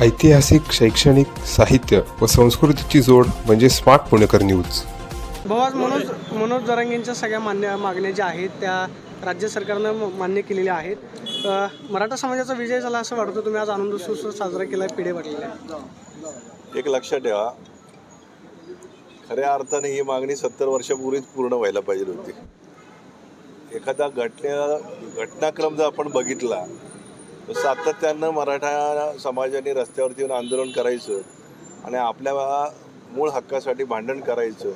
ऐतिहासिक शैक्षणिक साहित्य व संस्कृतीची जोड म्हणजे स्मार्ट पुणेकर न्यूज. भाऊ आज मनोज मनोज जरांगेंच्या सगळ्या मान्य मागण्या ज्या आहेत त्या राज्य सरकारनं म- मान्य केलेल्या आहेत. मराठा समाजाचा विजय झाला असं वाटतं तुम्ही आज आनंद उत्सव साजरा केला आहे पिढे वाटलेला एक लक्षात ठेवा. खऱ्या अर्थाने ही मागणी सत्तर वर्षापूर्वीच पूर्ण व्हायला पाहिजे होती. एखादा घटने घटनाक्रम जर आपण बघितला सातत्यानं मराठा समाजाने रस्त्यावरती येऊन आंदोलन करायचं आणि आपल्या मूळ हक्कासाठी भांडण करायचं.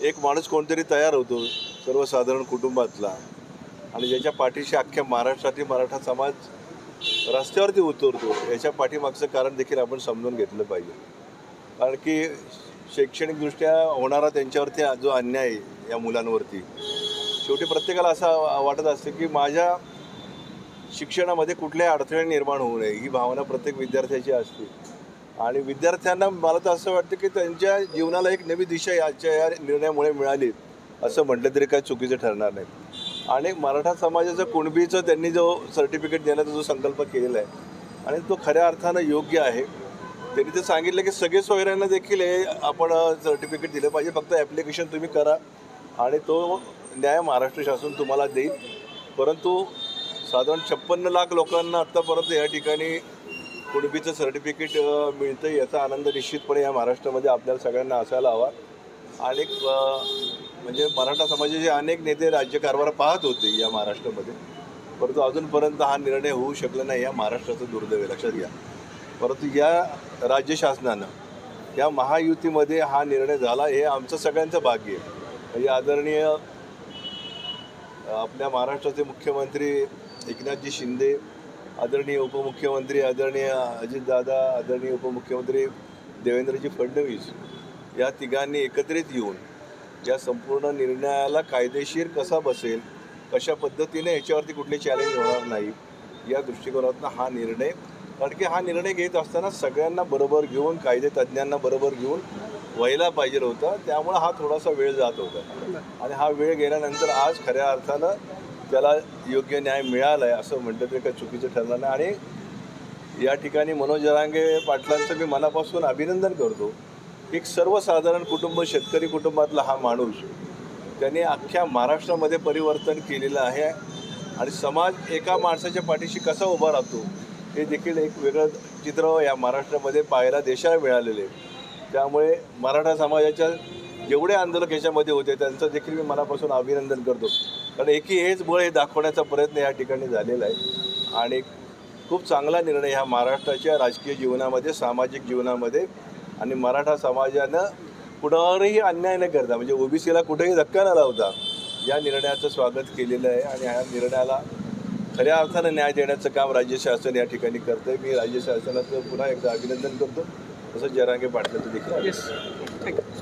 एक माणूस कोणतरी तयार होतो सर्वसाधारण कुटुंबातला आणि ज्याच्या पाठीशी अख्ख्या महाराष्ट्रातील मराठा समाज रस्त्यावरती उतरतो याच्या पाठीमागचं कारण देखील आपण समजून घेतलं पाहिजे. कारण की शैक्षणिकदृष्ट्या होणारा त्यांच्यावरती जो अन्याय आहे या मुलांवरती शेवटी प्रत्येकाला असं वाटत असते की माझ्या शिक्षणामध्ये कुठल्याही अडथळे निर्माण होऊ नये. ही भावना प्रत्येक विद्यार्थ्याची असते. आणि विद्यार्थ्यांना मला तर असं वाटतं की त्यांच्या जीवनाला एक नवी दिशा याच्या या निर्णयामुळे मिळाली. असं म्हटलं तरी काय चुकीचं ठरणार नाही. आणि मराठा समाजाचं कुणबीचं त्यांनी जो सर्टिफिकेट देण्याचा जो संकल्प केलेला आहे आणि तो खऱ्या अर्थानं योग्य आहे. त्यांनी ते सांगितलं की सगळे सोयऱ्यांना देखील हे आपण सर्टिफिकेट दिलं पाहिजे. फक्त ॲप्लिकेशन तुम्ही करा आणि तो न्याय महाराष्ट्र शासन तुम्हाला देईल. परंतु साधारण छप्पन्न लाख लोकांना आत्तापर्यंत या ठिकाणी कुणबीचं सर्टिफिकेट मिळतं याचा आनंद निश्चितपणे या महाराष्ट्रामध्ये आपल्याला सगळ्यांना असायला हवा. अनेक म्हणजे मराठा समाजाचे अनेक नेते राज्यकारभार पाहत होते या महाराष्ट्रामध्ये. परंतु अजूनपर्यंत हा निर्णय होऊ शकला नाही या महाराष्ट्राचं दुर्दैव लक्षात घ्या. परंतु या राज्य शासनानं या महायुतीमध्ये हा निर्णय झाला हे आमचं सगळ्यांचं भाग्य आहे. म्हणजे आदरणीय आपल्या महाराष्ट्राचे मुख्यमंत्री एकनाथजी शिंदे आदरणीय उपमुख्यमंत्री आदरणीय अजितदादा आदरणीय उपमुख्यमंत्री देवेंद्रजी फडणवीस या तिघांनी एकत्रित येऊन या संपूर्ण निर्णयाला कायदेशीर कसा बसेल कशा पद्धतीने याच्यावरती कुठले चॅलेंज होणार नाही या दृष्टिकोनातून हा निर्णय. कारण की हा निर्णय घेत असताना सगळ्यांना बरोबर घेऊन कायदे तज्ज्ञांना बरोबर घेऊन व्हायला पाहिजे होता. त्यामुळं हा थोडासा वेळ जात होता. आणि हा वेळ गेल्यानंतर आज खऱ्या अर्थानं त्याला योग्य न्याय मिळाला आहे असं म्हटलं तरी काही चुकीचं ठरलं नाही. आणि या ठिकाणी मनोज जरांगे पाटलांचं मी मनापासून अभिनंदन करतो एक सर्वसाधारण कुटुंब शेतकरी कुटुंबातला हा माणूस त्याने अख्ख्या महाराष्ट्रामध्ये परिवर्तन केलेलं आहे. आणि समाज एका माणसाच्या पाठीशी कसा उभा राहतो हे देखील एक वेगळं चित्र या महाराष्ट्रामध्ये पाहायला देशाला मिळालेलं आहे. त्यामुळे मराठा समाजाच्या जेवढे आंदोलक याच्यामध्ये होते त्यांचं देखील मी मनापासून अभिनंदन करतो. कारण एकी हेच बळ हे दाखवण्याचा प्रयत्न या ठिकाणी झालेला आहे. आणि खूप चांगला निर्णय ह्या महाराष्ट्राच्या राजकीय जीवनामध्ये सामाजिक जीवनामध्ये आणि मराठा समाजानं कुणावरही अन्याय न करता म्हणजे ओबीसीला कुठेही धक्का न लावता या निर्णयाचं स्वागत केलेलं आहे आणि ह्या निर्णयाला खऱ्या अर्थानं न्याय देण्याचं काम राज्य शासन या ठिकाणी करतं आहे मी राज्य शासनाचं पुन्हा एकदा अभिनंदन करतो. तसंच जरांगे पाटलाचं देखील थँक्यू